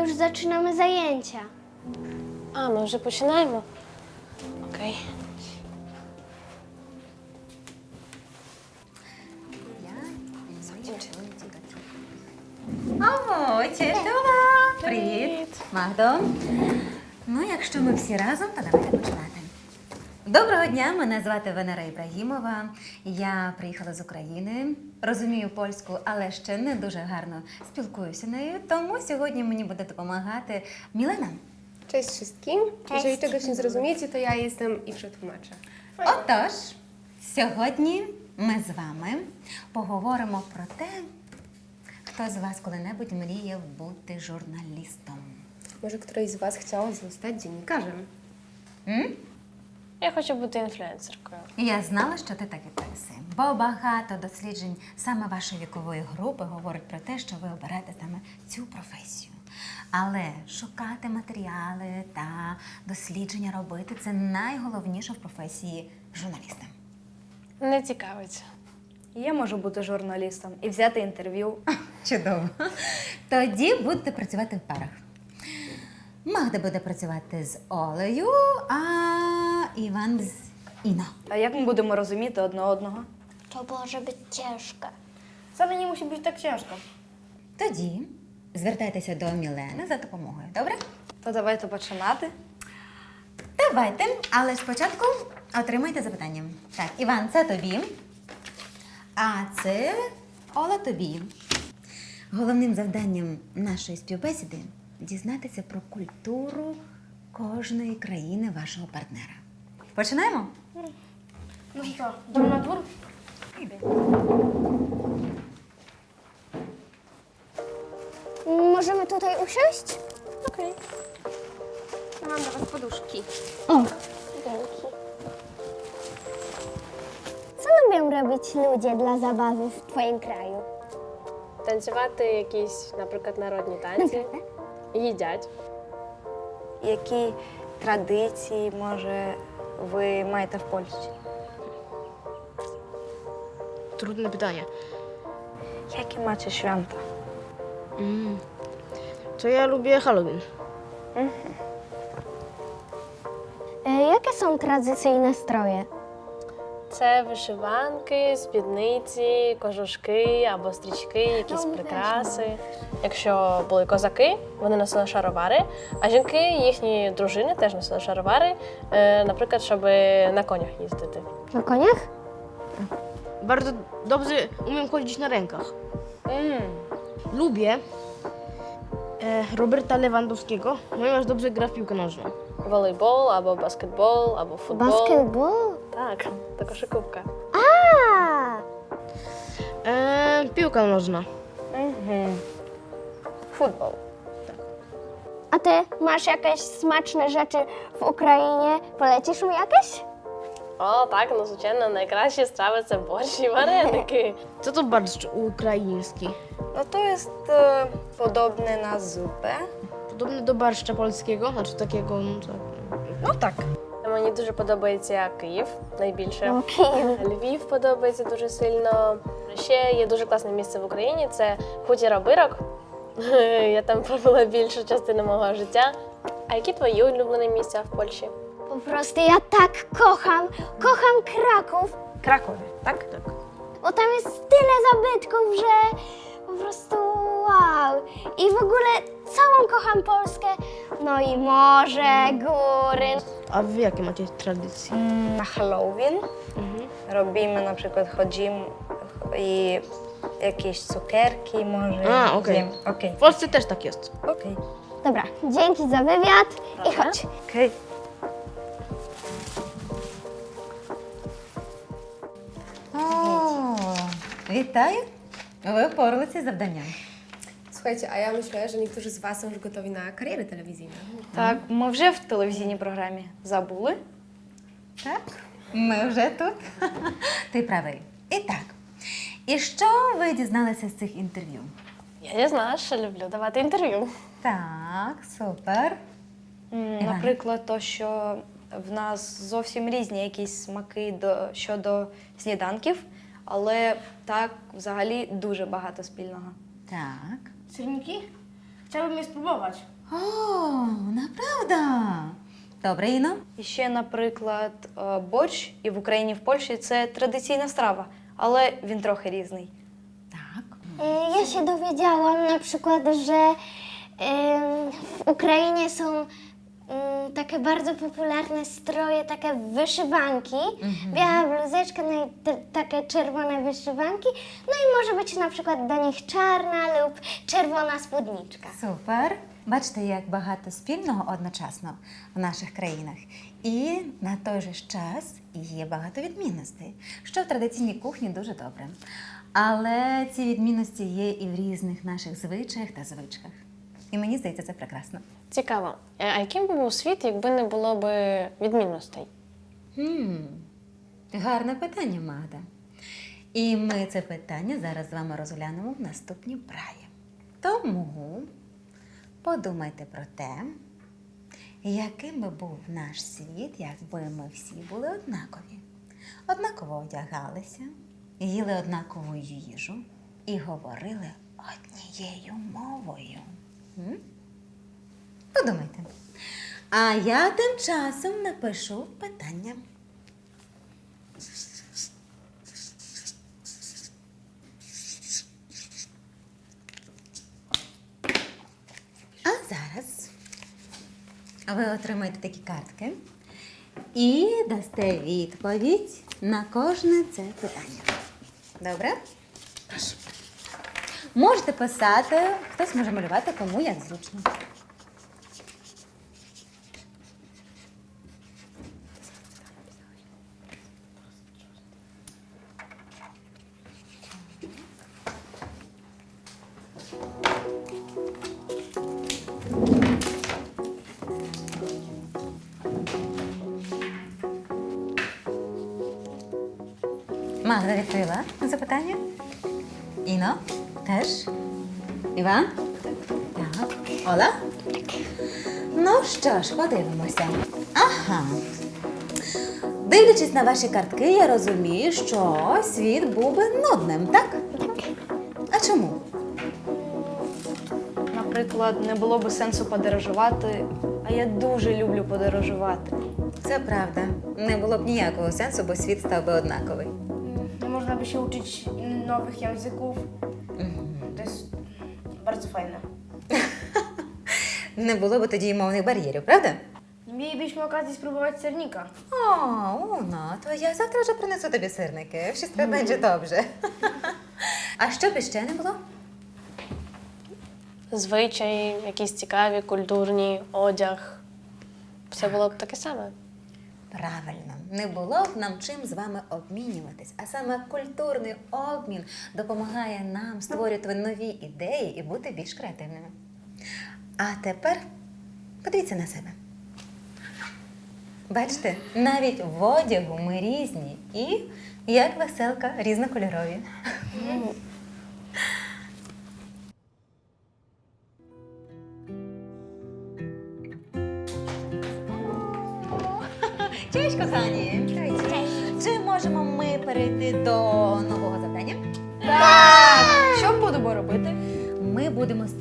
chyba już zaczynamy zajęcia. A, my вже починаємо? Окей. О, чудово! Привіт, Магдо. Ну, якщо ми всі разом, то давайте починати. Доброго дня, мене звати Венера Ібрагімова. Я приїхала з України, розумію польську, але ще не дуже гарно спілкуюся нею. Тому сьогодні мені буде допомагати Мілена. Cześć wszystkim. Jeżeli czegoś nie zrozumiecie, to ja jestem i przetłumaczę. Отож, сьогодні ми з вами поговоримо про те, хто з вас коли-небудь мріяв бути журналістом. Może któreś z Was chciało zostać dziennikarzem? М? Я хочу бути інфлюенсеркою. Я знала, що ти так і писи, бо багато досліджень саме вашої вікової групи говорить про те, що ви оберете саме цю професію. Але шукати матеріали та дослідження робити це найголовніше в професії журналіста. Не цікавиться. Я можу бути журналістом і взяти інтерв'ю. Чудово. Тоді будете працювати в парах. Магда буде працювати з Олею, а Іван з Іно. А як ми будемо розуміти одне одного? To może być ciężkie. Це не мусить бути так тяжко. Тоді звертайтеся до Мілени за допомогою, добре? То давайте починати. Давайте, але спочатку отримайте запитання. Так, Іван, це тобі. А це Ола тобі. Головним завданням нашої співбесіди дізнатися про культуру кожної країни вашого партнера. Починаємо? No co, idziemy na dwór? Możemy tutaj usiąść? Окей. Ja mam dla Was poduszki. O, Dzięki. Co lubią robić ludzie dla zabawy w Twoim kraju? Танцювати якісь, наприклад, народні танці. Їдять. Які традиції, може, ви маєте в Польщі? Trudne pytanie. Які маcie święta? To ja lubię Halloween. E, jakie są tradycyjne stroje? Це вишиванки, спідниці, кожушки або стрічки, якісь прикраси. Якщо були козаки, вони носили шаровари, а жінки, їхні дружини теж носили шаровари, е, наприклад, щоб на конях їздити. Na koniach? Bardzo dobrze umiem chodzić na rękach. Lubię e, Roberta Lewandowskiego, ponieważ dobrze gra w piłkę nożną. Волейбол або баскетбол, або футбол. Basketball? Так, та кошиківка. A! E, piłka nożna. Футбол. A ty masz jakieś smaczne rzeczy w Ukrainie? Polecisz mi jakieś? О, так, ну звичайно, найкращі страви це борщ і вареники. Co to barszcz ukraiński? No to jest e, podobne na zupę. Podobny do barszcza polskiego, znaczy takiego, no tak. No tak. Мені дуже подобається Київ найбільше. Львів подобається дуже сильно. Ще є дуже класне місце в Україні це хутір Обирок. Я там провела більшу частину мого життя. А які твої улюблені місця в Польщі? Prostu ja tak kocham, kocham Kraków, Krakowie, tak? Tak. bo tam jest tyle zabytków, że po prostu wow. I w ogóle całą kocham Polskę. No i morze, góry. A wy jakie macie tradycje? Na Halloween robimy na przykład chodzimy i jakieś cukierki może. A, okej. zjem. Okej. W Polsce też tak jest. Okej. Dobra, dzięki za wywiad i chodź. Okej. О, вітаю! Ви впоралися з завданням. Słuchajcie, a ja myślę, że niektórzy z Was są już gotowi na telewizyjne. Так, ми вже в телевізійній програмі. Забули? Так, ми вже тут. Ти правий. І так. І що ви дізналися з цих інтерв'ю? Я не знаю, що люблю давати інтерв'ю. Так, супер. М? Наприклад, то, що в нас зовсім різні якісь смаки до, щодо сніданків, але так взагалі дуже багато спільного. Так. Serniki? Chciałbym je spróbować. О, направда. Добре, Іно. І ще, наприклад, е, борщ і в Україні, і в Польщі це традиційна страва, але він трохи різний. Так. E, Ja się dowiedziałam na przykład, że em, w Ukrainie są takie bardzo popularne stroje, takie wyszywanki. Biała bluzeczka, no i te, takie czerwone wyszywanki. No i może być na przykład do nich czarna lub czerwona spódniczka. Супер. Бачите, як багато спільного одночасно в наших країнах. І на той же ж час є багато відмінностей, що в традиційній кухні дуже добре. Але ці відмінності є і в різних наших звичаях та звичках. І мені здається, це прекрасно. Цікаво. Е, А яким би був світ, якби не було би відмінностей? Хм, гарне питання, Магда. І ми це питання зараз з вами розглянемо в наступній вправі. Тому подумайте про те, яким би був наш світ, якби ми всі були однакові. Однаково одягалися, їли однакову їжу і говорили однією мовою. Подумайте. А я тим часом напишу питання. А зараз ви отримаєте такі картки і дасте відповідь на кожне це питання. Добре? Можете писати, хтось може малювати, кому як зручно. Магда відкрила запитання? Іно? Теж? Іван? Так. Ола? Ну що ж, подивимося. Ага. Дивлячись на ваші картки, я розумію, що світ був би нудним, так? А чому? Наприклад, не було би сенсу подорожувати, а я дуже люблю подорожувати. Це правда. Не було б ніякого сенсу, бо світ став би однаковий. Nie można by się uczyć nowych Не було б тоді мовних бар'єрів, правда? Mielibyśmy okazję spróbować sernika. О, Уно, то я завтра вже принесу тобі сирники. Wszystko będzie dobrze. А що б ще не було? Звичаї, якісь цікаві, культурні, одяг. Все було б таке саме. Правильно, не було б нам чим з вами обмінюватись, а саме культурний обмін допомагає нам створювати нові ідеї і бути більш креативними. А тепер подивіться на себе. Бачите, навіть в одягу ми різні і, як веселка, різнокольорові.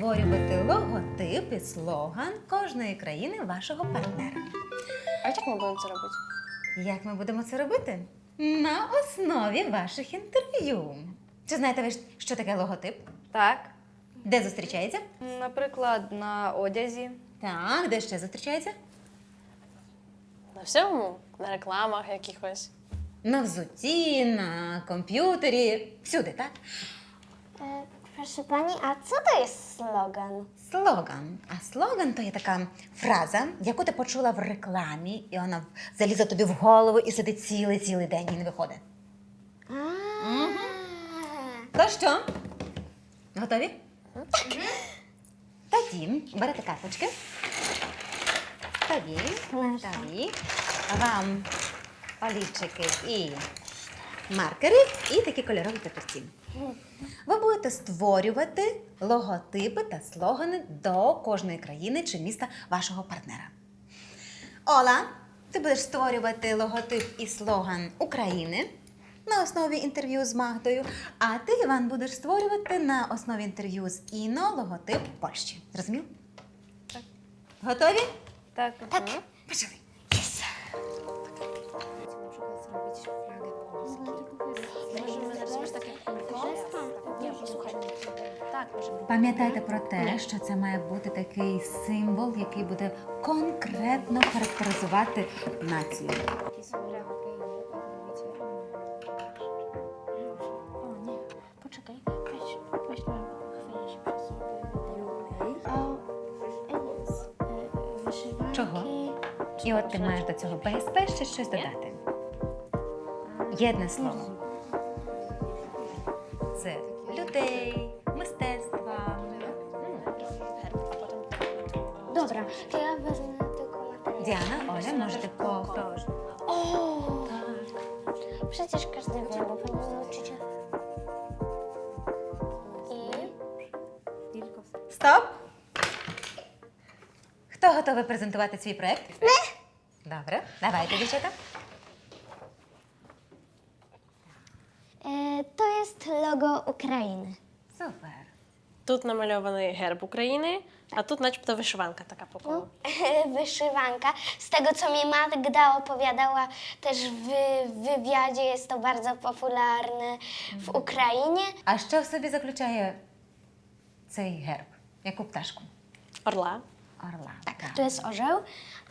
Створювати логотип і слоган кожної країни вашого партнера. А як ми будемо це робити? Як ми будемо це робити? На основі ваших інтерв'ю. Чи знаєте ви, що таке логотип? Так. Де зустрічається? Наприклад, на одязі. Так, де ще зустрічається? На всьому? На рекламах якихось. На взутті, на комп'ютері, всюди, так? Proszę pani, a co to jest slogan? Слоган. А слоган то є така фраза, яку ти почула в рекламі, і вона залізла тобі в голову і сидить цілий цілий день і не виходить. A, То що? Готові? Тоді берете карточки. Тобі, тобі, вам олівчики і маркери, і такі кольорові папірці. Ви будете створювати логотипи та слогани до кожної країни чи міста вашого партнера. Ола, ти будеш створювати логотип і слоган України. на основі інтерв'ю з Магдою, а ти, Іван, будеш створювати на основі інтерв'ю з Іно логотип Польщі. Зрозумів? Так. Готові? Так. Tak. Почали. Пам'ятайте про те, що це має бути такий символ, який буде конкретно характеризувати націю. Чого? І от ти маєш до цього БСП ще щось додати. Єдне слово. Це людей, Dobra, to ja wezmę tylko materiał. Діана, Оля, можете повторити. O, tak. Przecież każdy wie, bo pani nauczyciel. I Стоп! Хто готовий презентувати свій проект? Ми. Добре, давайте, дівчата. e, to jest logo Ukrainy. Супер. Тут намальований герб України, а тут начебто вишиванка така по колу. Wyszywanka. Z tego, co mi Magda opowiadała też w wywiadzie, jest to bardzo popularne w Ukrainie. А що в собі заключає цей герб? Яку пташку? Орла. Орла. Tak, tu jest orzeł,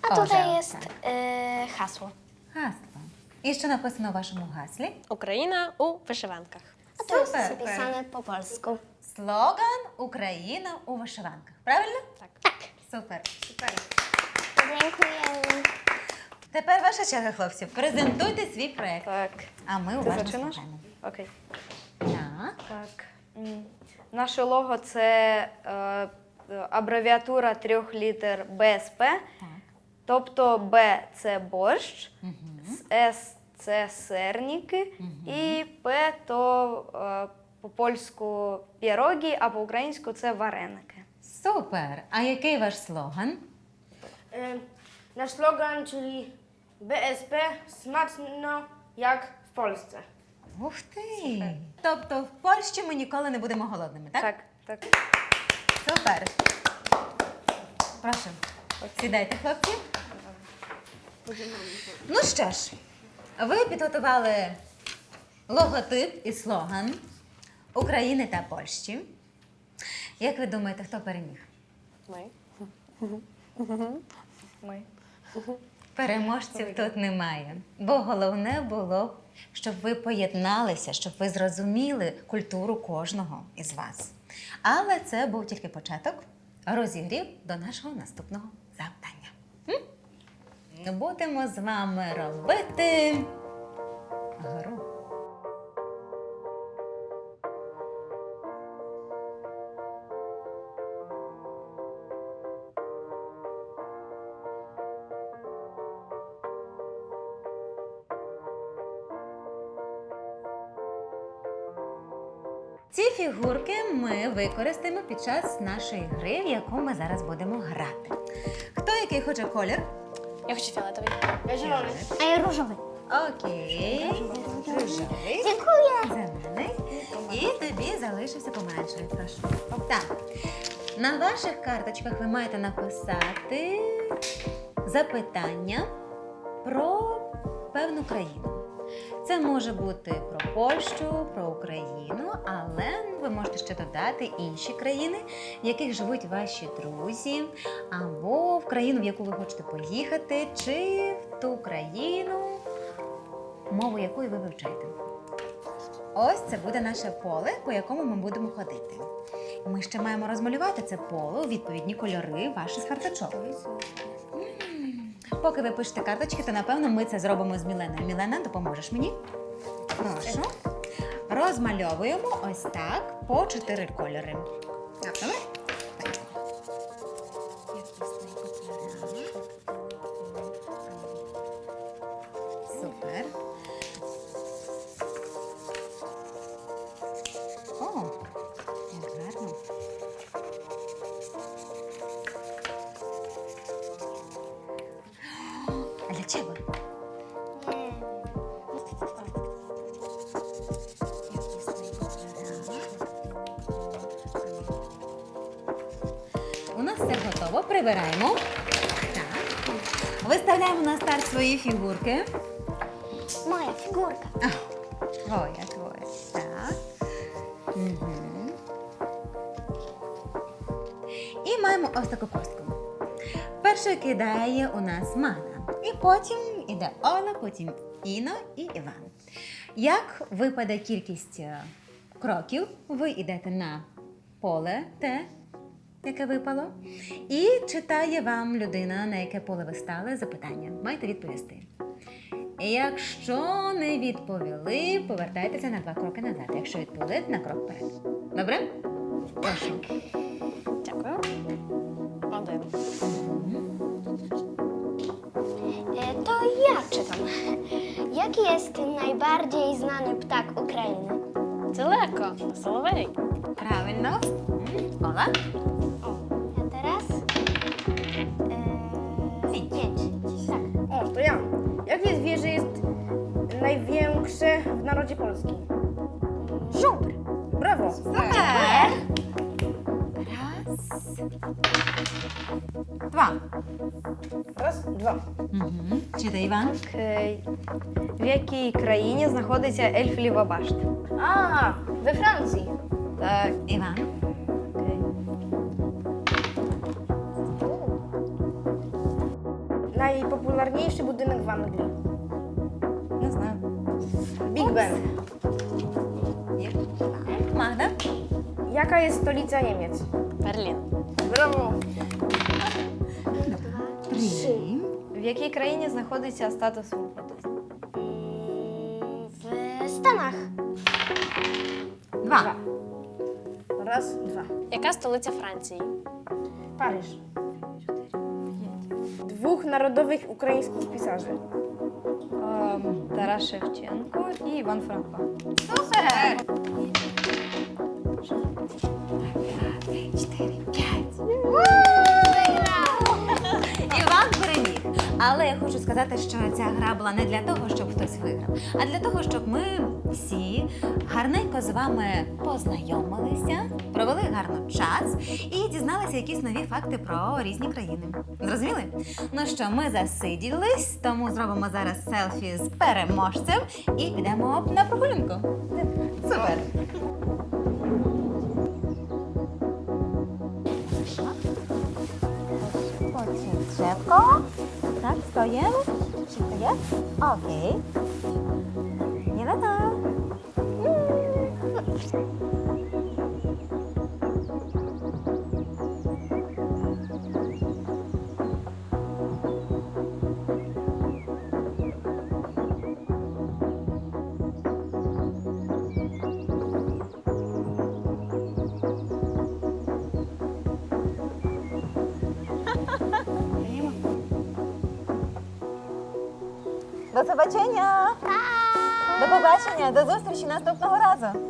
a Orzeł, tutaj jest tak. e, hasło. Гасло. І що написано у вашому гаслі? Україна у вишиванках. A tu jest Super. zapisane po polsku. Слоган Україна у вишиванках. Правильно? Так. Tak. Супер. Dziękujemy. Тепер ваша черга, хлопці. Презентуйте свій проект. Так. А ми Ти уважно слухаємо. Окей. Так. Так. М, Наше лого це е, абревіатура трьох літер БСП. Так. Тобто Б це борщ, С це сирники, і П то е, по-польську пірогі, а по-українську це вареники. Супер. А який ваш слоган? E, Nasz slogan, czyli BSP, smaczno jak w Polsce. Ух ти! Тобто в Польщі ми ніколи не будемо голодними, так? Так, так. Супер. Прошу. Сідайте, хлопці. Ну що ж, ви підготували логотип і слоган України та Польщі. Як ви думаєте, хто переміг? Ми. Ми. Переможців тут немає. Бо головне було, щоб ви поєдналися, щоб ви зрозуміли культуру кожного із вас. Але це був тільки початок розігрів до нашого наступного завдання. М? Будемо з вами робити гру. Фігурки ми використаємо під час нашої гри, в яку ми зараз будемо грати. Хто який хоче колір? Я хочу фіолетовий. Zielony. A ja różowy. Окей. Рожевий. Dziękuję. Зелений. І тобі залишився помаранчевий. Прошу. Так. На ваших карточках ви маєте написати запитання про певну країну. Це може бути про Польщу, про Україну, але ви можете ще додати інші країни, в яких живуть ваші друзі, або в країну, в яку ви хочете поїхати, чи в ту країну, мову якої ви вивчаєте. Ось це буде наше поле, по якому ми будемо ходити. Ми ще маємо розмалювати це поле у відповідні кольори ваших карточок. Поки ви пишете карточки, то напевно ми це зробимо з Міленою. Мілена, допоможеш мені? Прошу. Розмальовуємо ось так по чотири кольори. Добре? Dlaczego? У нас все готово. Прибираємо. Так. Виставляємо на старт свої фігурки. Моя фігурка. А, Твоя, твоя. Так. Угу. І маємо ось таку костку. Перше кидає у нас мана. Потім іде Оля, потім Іно і Іван. Як випаде кількість е, кроків, ви йдете на поле те, яке випало, і читає вам людина, на яке поле ви стали, запитання. Маєте відповісти. Якщо не відповіли, повертайтеся на два кроки назад. Якщо відповіли, на крок вперед. Добре? Прошу. Jaki jest najbardziej znany ptak Ukrainy? Це легко. Соловей. Правильно. М, Ола. Ja teraz? E, Pięć. pięć. Tak. O, to ja. Jakie zwierzę jest największe w narodzie polskim? Żubr. Brawo. Super. Raz. Dwa. Dwa. Угу. Читай, Іван. Окей. В якій країні знаходиться Ельфліва башта? A, we Francji. Так, Іван. окей. Najpopularniejszy budynek w Anglii. Не знаю. Big Ben. Є. Магда. Jaka jest stolica Niemiec? Берлін. Brawo. Три. В якій країні знаходиться статус свободи? W Stanach. Два. Raz, dwa. Яка столиця Франції? Paryż. Dwóch narodowych ukraińskich pisarzy. Ем, Тарас Шевченко і Іван Франко. Супер! Але я хочу сказати, що ця гра була не для того, щоб хтось виграв, а для того, щоб ми всі гарненько з вами познайомилися, провели гарно час і дізналися якісь нові факти про різні країни. Зрозуміли? Ну що, ми засиділись, тому зробимо зараз селфі з переможцем і підемо на прогулянку. Супер! Tak, stoję? Okej. Okay. Nie lata. Mm. До побачення! До побачення, до зустрічі наступного разу.